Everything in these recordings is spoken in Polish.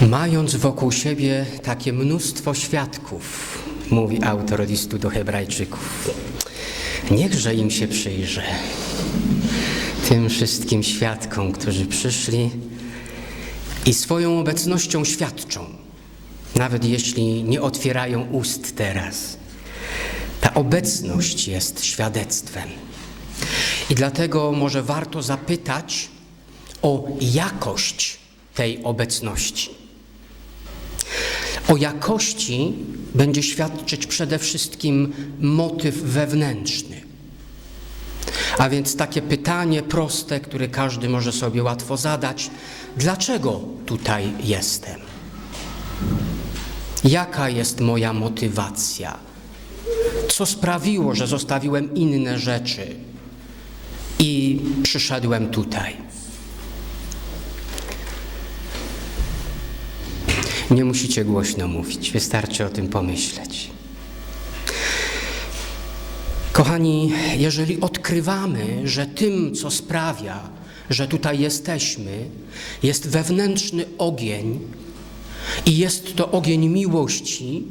Mając wokół siebie takie mnóstwo świadków, mówi autor listu do Hebrajczyków, niechże im się przyjrzę, tym wszystkim świadkom, którzy przyszli i swoją obecnością świadczą, nawet jeśli nie otwierają ust teraz. Ta obecność jest świadectwem. I dlatego może warto zapytać o jakość tej obecności. O jakości będzie świadczyć przede wszystkim motyw wewnętrzny. A więc takie pytanie proste, które każdy może sobie łatwo zadać: dlaczego tutaj jestem? Jaka jest moja motywacja? Co sprawiło, że zostawiłem inne rzeczy i przyszedłem tutaj? Nie musicie głośno mówić, wystarczy o tym pomyśleć. Kochani, jeżeli odkrywamy, że tym, co sprawia, że tutaj jesteśmy, jest wewnętrzny ogień i jest to ogień miłości,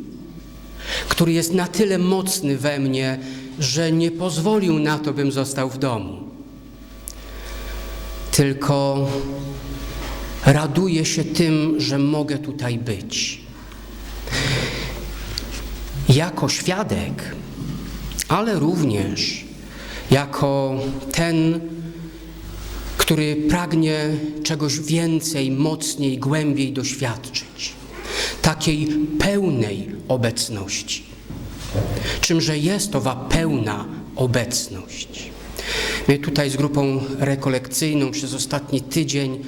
który jest na tyle mocny we mnie, że nie pozwolił na to, bym został w domu. Tylko raduję się tym, że mogę tutaj być. Jako świadek, ale również jako ten, który pragnie czegoś więcej, mocniej, głębiej doświadczyć, takiej pełnej obecności. Czymże jest owa pełna obecność? My tutaj z grupą rekolekcyjną przez ostatni tydzień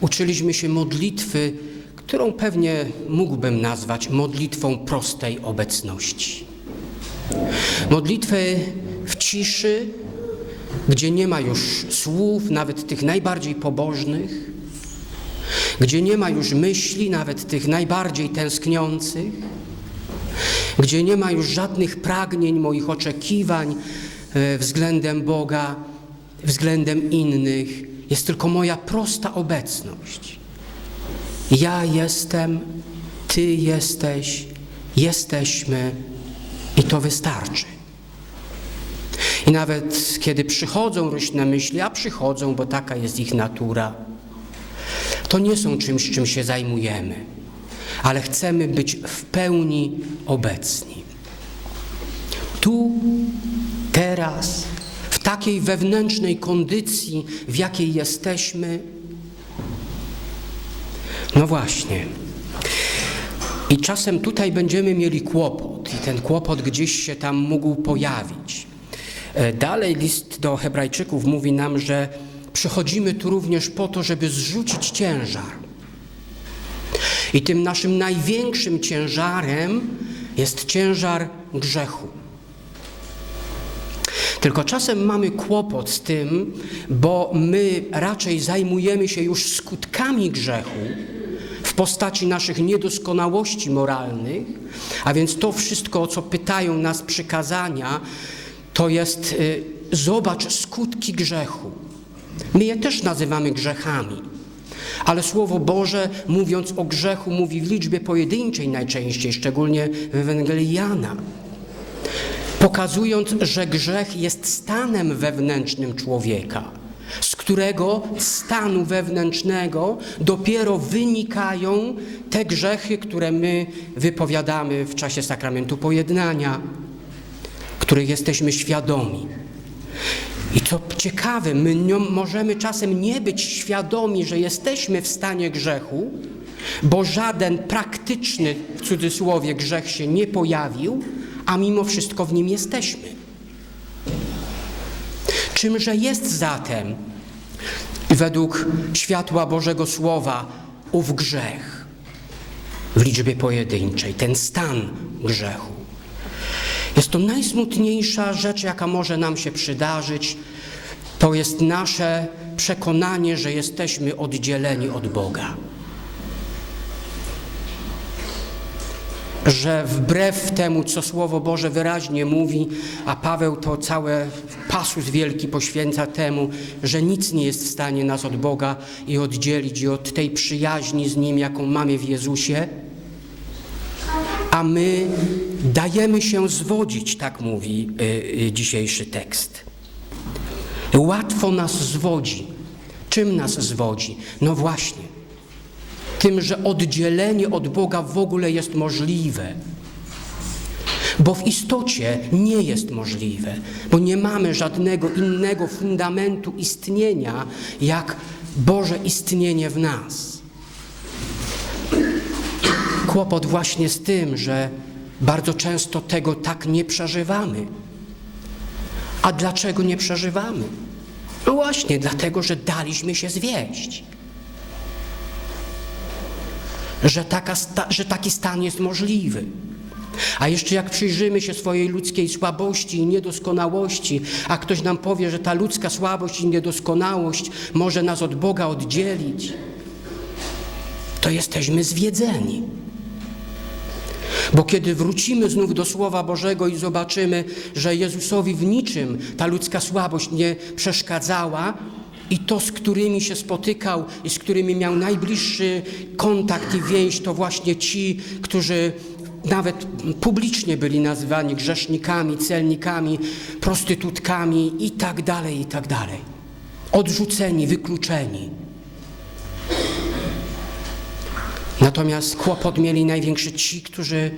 uczyliśmy się modlitwy, którą pewnie mógłbym nazwać modlitwą prostej obecności. Modlitwy w ciszy, gdzie nie ma już słów, nawet tych najbardziej pobożnych, gdzie nie ma już myśli, nawet tych najbardziej tęskniących, gdzie nie ma już żadnych pragnień, moich oczekiwań e, względem Boga, względem innych. Jest tylko moja prosta obecność. Ja jestem, Ty jesteś, jesteśmy i to wystarczy. I nawet kiedy przychodzą różne myśli, a przychodzą, bo taka jest ich natura, to nie są czymś, czym się zajmujemy, ale chcemy być w pełni obecni. Tu, teraz, takiej wewnętrznej kondycji, w jakiej jesteśmy. No właśnie. I czasem tutaj będziemy mieli kłopot, i ten kłopot gdzieś się tam mógł pojawić. E, Dalej list do Hebrajczyków mówi nam, że przychodzimy tu również po to, żeby zrzucić ciężar. I tym naszym największym ciężarem jest ciężar grzechu. Tylko czasem mamy kłopot z tym, bo my raczej zajmujemy się już skutkami grzechu w postaci naszych niedoskonałości moralnych, a więc to wszystko, o co pytają nas przykazania, to jest y, zobacz skutki grzechu. My je też nazywamy grzechami. Ale Słowo Boże, mówiąc o grzechu, mówi w liczbie pojedynczej najczęściej, szczególnie w Ewangelii Jana pokazując, że grzech jest stanem wewnętrznym człowieka, z którego stanu wewnętrznego dopiero wynikają te grzechy, które my wypowiadamy w czasie sakramentu pojednania, których jesteśmy świadomi. I co ciekawe, my możemy czasem nie być świadomi, że jesteśmy w stanie grzechu, bo żaden praktyczny, w cudzysłowie, grzech się nie pojawił, a mimo wszystko w nim jesteśmy. Czymże jest zatem, według światła Bożego Słowa, ów grzech w liczbie pojedynczej, ten stan grzechu? Jest to najsmutniejsza rzecz, jaka może nam się przydarzyć. To jest nasze przekonanie, że jesteśmy oddzieleni od Boga. Że wbrew temu, co Słowo Boże wyraźnie mówi, a Paweł to całe pasus wielki poświęca temu, że nic nie jest w stanie nas od Boga i oddzielić i od tej przyjaźni z Nim, jaką mamy w Jezusie. A my dajemy się zwodzić, tak mówi y, y, dzisiejszy tekst. Łatwo nas zwodzi. Czym nas zwodzi? No właśnie, tym, że oddzielenie od Boga w ogóle jest możliwe. Bo w istocie nie jest możliwe, bo nie mamy żadnego innego fundamentu istnienia, jak Boże istnienie w nas. Kłopot właśnie z tym, że bardzo często tego tak nie przeżywamy. A dlaczego nie przeżywamy? No właśnie, dlatego, że daliśmy się zwieść. Że, taka że taki stan jest możliwy. A jeszcze jak przyjrzymy się swojej ludzkiej słabości i niedoskonałości, a ktoś nam powie, że ta ludzka słabość i niedoskonałość może nas od Boga oddzielić, to jesteśmy zwiedzeni. Bo kiedy wrócimy znów do Słowa Bożego i zobaczymy, że Jezusowi w niczym ta ludzka słabość nie przeszkadzała, i to, z którymi się spotykał i z którymi miał najbliższy kontakt i więź, to właśnie ci, którzy nawet publicznie byli nazywani grzesznikami, celnikami, prostytutkami i tak dalej, i tak dalej. Odrzuceni, wykluczeni. Natomiast kłopot mieli największy ci, którzy,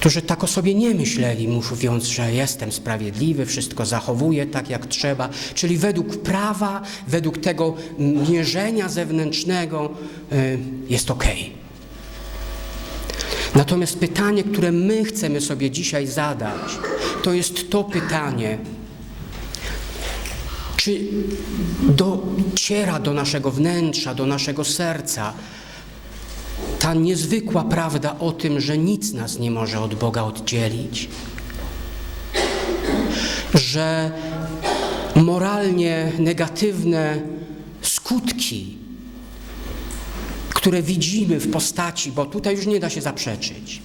którzy tak o sobie nie myśleli, mówiąc, że jestem sprawiedliwy, wszystko zachowuję tak jak trzeba, czyli według prawa, według tego mierzenia zewnętrznego y, jest ok. Natomiast pytanie, które my chcemy sobie dzisiaj zadać, to jest to pytanie, czy dociera do naszego wnętrza, do naszego serca ta niezwykła prawda o tym, że nic nas nie może od Boga oddzielić, że moralnie negatywne skutki, które widzimy w postaci, bo tutaj już nie da się zaprzeczyć,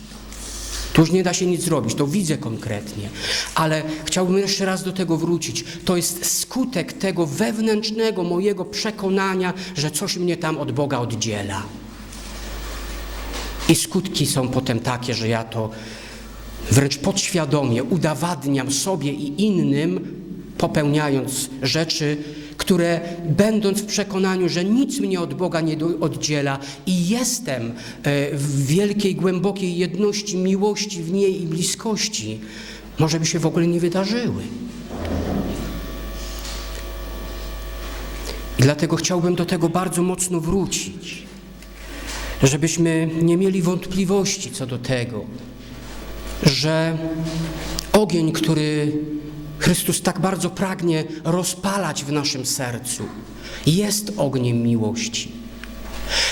tu już nie da się nic zrobić, to widzę konkretnie, ale chciałbym jeszcze raz do tego wrócić. To jest skutek tego wewnętrznego mojego przekonania, że coś mnie tam od Boga oddziela. I skutki są potem takie, że ja to wręcz podświadomie udowadniam sobie i innym, popełniając rzeczy, które będąc w przekonaniu, że nic mnie od Boga nie oddziela i jestem e, w wielkiej, głębokiej jedności, miłości w niej i bliskości, może by się w ogóle nie wydarzyły. I dlatego chciałbym do tego bardzo mocno wrócić żebyśmy nie mieli wątpliwości co do tego, że ogień, który Chrystus tak bardzo pragnie rozpalać w naszym sercu, jest ogniem miłości.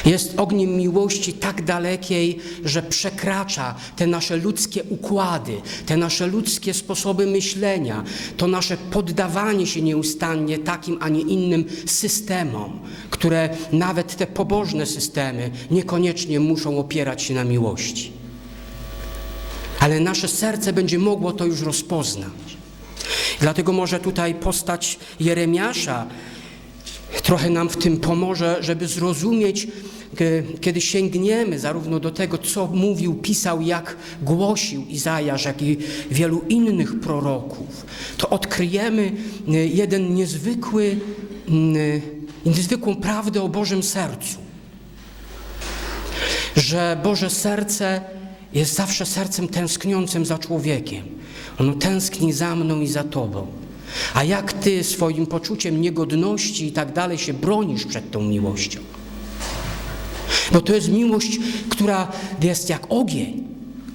Jest ogniem miłości tak dalekiej, że przekracza te nasze ludzkie układy, te nasze ludzkie sposoby myślenia, to nasze poddawanie się nieustannie takim, a nie innym systemom, które nawet te pobożne systemy niekoniecznie muszą opierać się na miłości. Ale nasze serce będzie mogło to już rozpoznać. Dlatego może tutaj postać Jeremiasza trochę nam w tym pomoże, żeby zrozumieć, kiedy sięgniemy zarówno do tego, co mówił, pisał, jak głosił Izajasz, jak i wielu innych proroków, to odkryjemy e, jeden niezwykły, e, niezwykłą prawdę o Bożym sercu. Że Boże serce jest zawsze sercem tęskniącym za człowiekiem. Ono tęskni za mną i za Tobą. A jak ty swoim poczuciem niegodności i tak dalej się bronisz przed tą miłością? Bo to jest miłość, która jest jak ogień.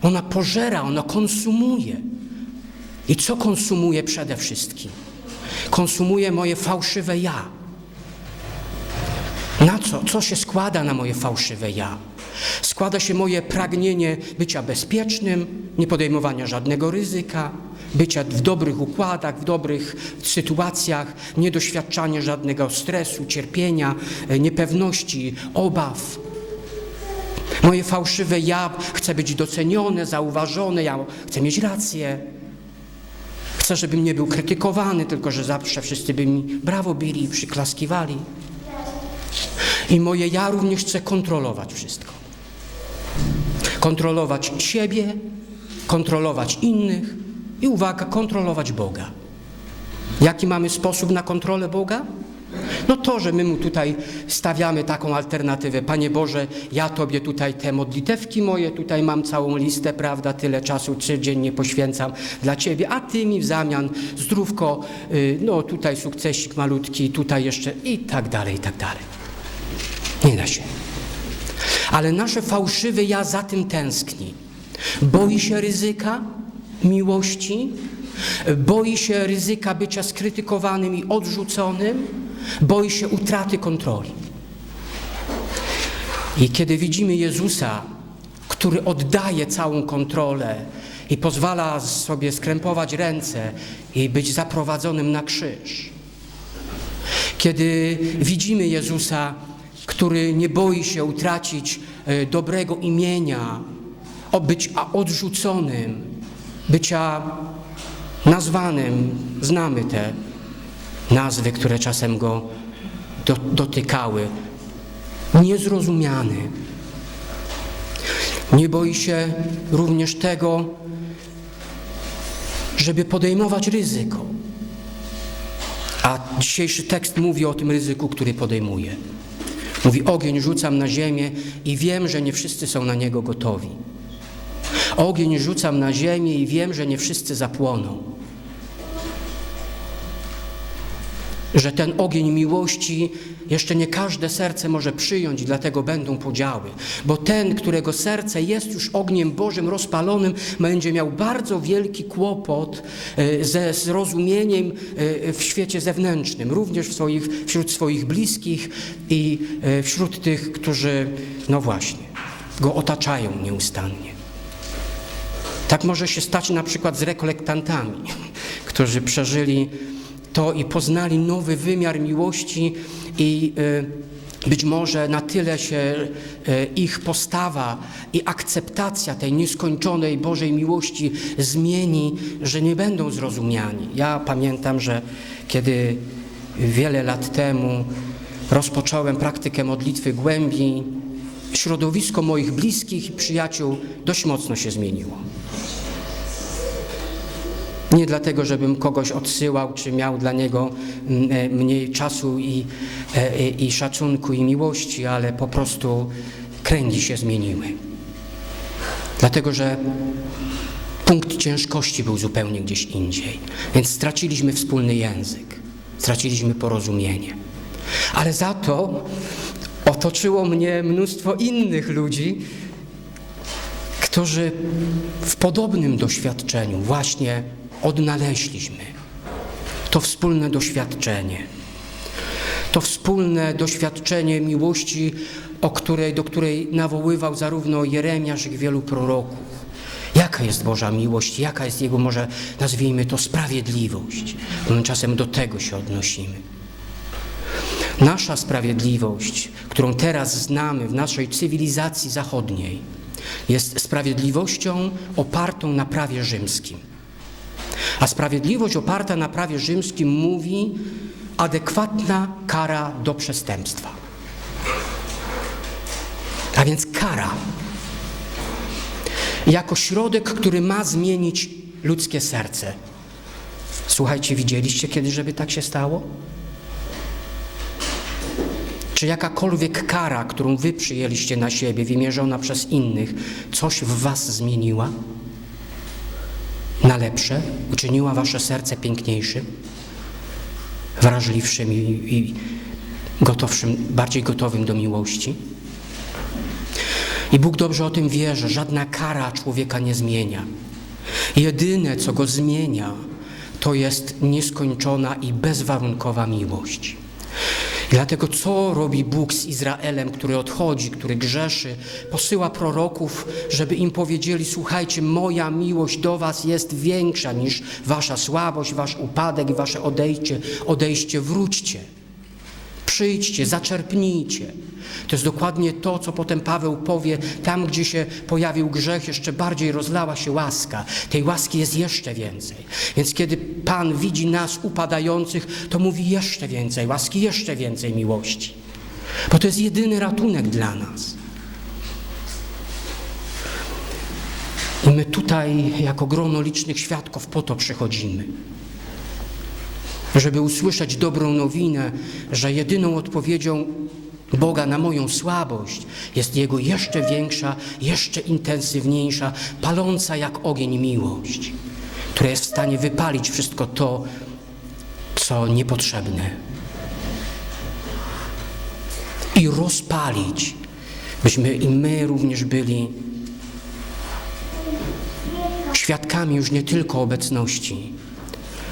Ona pożera, ona konsumuje. I co konsumuje przede wszystkim? Konsumuje moje fałszywe ja. Na co? Co się składa na moje fałszywe ja? Składa się moje pragnienie bycia bezpiecznym, nie podejmowania żadnego ryzyka, bycia w dobrych układach, w dobrych sytuacjach, niedoświadczanie żadnego stresu, cierpienia, e, niepewności, obaw. Moje fałszywe ja chcę być docenione, zauważone, ja chcę mieć rację. Chcę, żebym nie był krytykowany, tylko że zawsze wszyscy by mi brawo bili, przyklaskiwali. I moje ja również chcę kontrolować wszystko. Kontrolować siebie, kontrolować innych i uwaga, kontrolować Boga. Jaki mamy sposób na kontrolę Boga? No to, że my mu tutaj stawiamy taką alternatywę. Panie Boże, ja Tobie tutaj te modlitewki moje, tutaj mam całą listę, prawda, tyle czasu codziennie poświęcam dla Ciebie, a Ty mi w zamian zdrówko, y, no tutaj sukcesik malutki, tutaj jeszcze i tak dalej, i tak dalej. Nie da się. Ale nasze fałszywe ja za tym tęskni. Boi się ryzyka miłości, boi się ryzyka bycia skrytykowanym i odrzuconym, boi się utraty kontroli. I kiedy widzimy Jezusa, który oddaje całą kontrolę i pozwala sobie skrępować ręce i być zaprowadzonym na krzyż, kiedy widzimy Jezusa, który nie boi się utracić e, dobrego imienia, być a odrzuconym, bycia nazwanym, znamy te nazwy, które czasem go do, dotykały, niezrozumiany. Nie boi się również tego, żeby podejmować ryzyko. A dzisiejszy tekst mówi o tym ryzyku, który podejmuje. Mówi: Ogień rzucam na ziemię i wiem, że nie wszyscy są na niego gotowi. Ogień rzucam na ziemię i wiem, że nie wszyscy zapłoną. Że ten ogień miłości jeszcze nie każde serce może przyjąć, dlatego będą podziały. Bo ten, którego serce jest już ogniem Bożym rozpalonym, będzie miał bardzo wielki kłopot e, ze zrozumieniem e, w świecie zewnętrznym, również swoich, wśród swoich bliskich i e, wśród tych, którzy, no właśnie, go otaczają nieustannie. Tak może się stać na przykład z rekolektantami, którzy przeżyli to i poznali nowy wymiar miłości i y, być może na tyle się y, ich postawa i akceptacja tej nieskończonej Bożej miłości zmieni, że nie będą zrozumiani. Ja pamiętam, że kiedy wiele lat temu rozpocząłem praktykę modlitwy głębi, środowisko moich bliskich i przyjaciół dość mocno się zmieniło. Nie dlatego, żebym kogoś odsyłał, czy miał dla niego mm, e, mniej czasu i, e, i szacunku i miłości, ale po prostu kręgi się zmieniły. Dlatego, że punkt ciężkości był zupełnie gdzieś indziej. Więc straciliśmy wspólny język, straciliśmy porozumienie. Ale za to otoczyło mnie mnóstwo innych ludzi, którzy w podobnym doświadczeniu właśnie odnaleźliśmy to wspólne doświadczenie. To wspólne doświadczenie miłości, o której, do której nawoływał zarówno Jeremiasz, jak i wielu proroków. Jaka jest Boża miłość, jaka jest Jego, może nazwijmy to, sprawiedliwość. My czasem do tego się odnosimy. Nasza sprawiedliwość, którą teraz znamy w naszej cywilizacji zachodniej, jest sprawiedliwością opartą na prawie rzymskim. A sprawiedliwość oparta na prawie rzymskim mówi adekwatna kara do przestępstwa. A więc kara jako środek, który ma zmienić ludzkie serce. Słuchajcie, widzieliście kiedy, żeby tak się stało? Czy jakakolwiek kara, którą wy przyjęliście na siebie, wymierzona przez innych, coś w was zmieniła? Na lepsze? Uczyniła wasze serce piękniejszym, wrażliwszym i, gotowszym, bardziej gotowym do miłości? I Bóg dobrze o tym wie, że żadna kara człowieka nie zmienia. Jedyne, co go zmienia, to jest nieskończona i bezwarunkowa miłość. Dlatego co robi Bóg z Izraelem, który odchodzi, który grzeszy? Posyła proroków, żeby im powiedzieli: Słuchajcie, moja miłość do Was jest większa niż Wasza słabość, Wasz upadek i Wasze odejście. Odejście, wróćcie. Przyjdźcie, zaczerpnijcie. To jest dokładnie to, co potem Paweł powie, tam gdzie się pojawił grzech, jeszcze bardziej rozlała się łaska. Tej łaski jest jeszcze więcej. Więc kiedy Pan widzi nas upadających, to mówi jeszcze więcej łaski, jeszcze więcej miłości. Bo to jest jedyny ratunek dla nas. I my tutaj, jako grono licznych świadków, po to przychodzimy. Żeby usłyszeć dobrą nowinę, że jedyną odpowiedzią Boga na moją słabość jest Jego jeszcze większa, jeszcze intensywniejsza, paląca jak ogień miłość, która jest w stanie wypalić wszystko to, co niepotrzebne. I rozpalić, byśmy i my również byli świadkami już nie tylko obecności,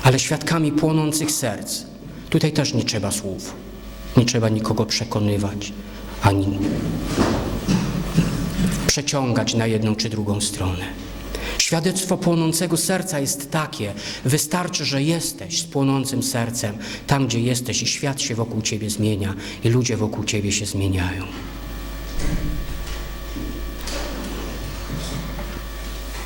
ale świadkami płonących serc. Tutaj też nie trzeba słów, nie trzeba nikogo przekonywać, ani przeciągać na jedną czy drugą stronę. Świadectwo płonącego serca jest takie: wystarczy, że jesteś z płonącym sercem tam, gdzie jesteś, i świat się wokół ciebie zmienia, i ludzie wokół ciebie się zmieniają.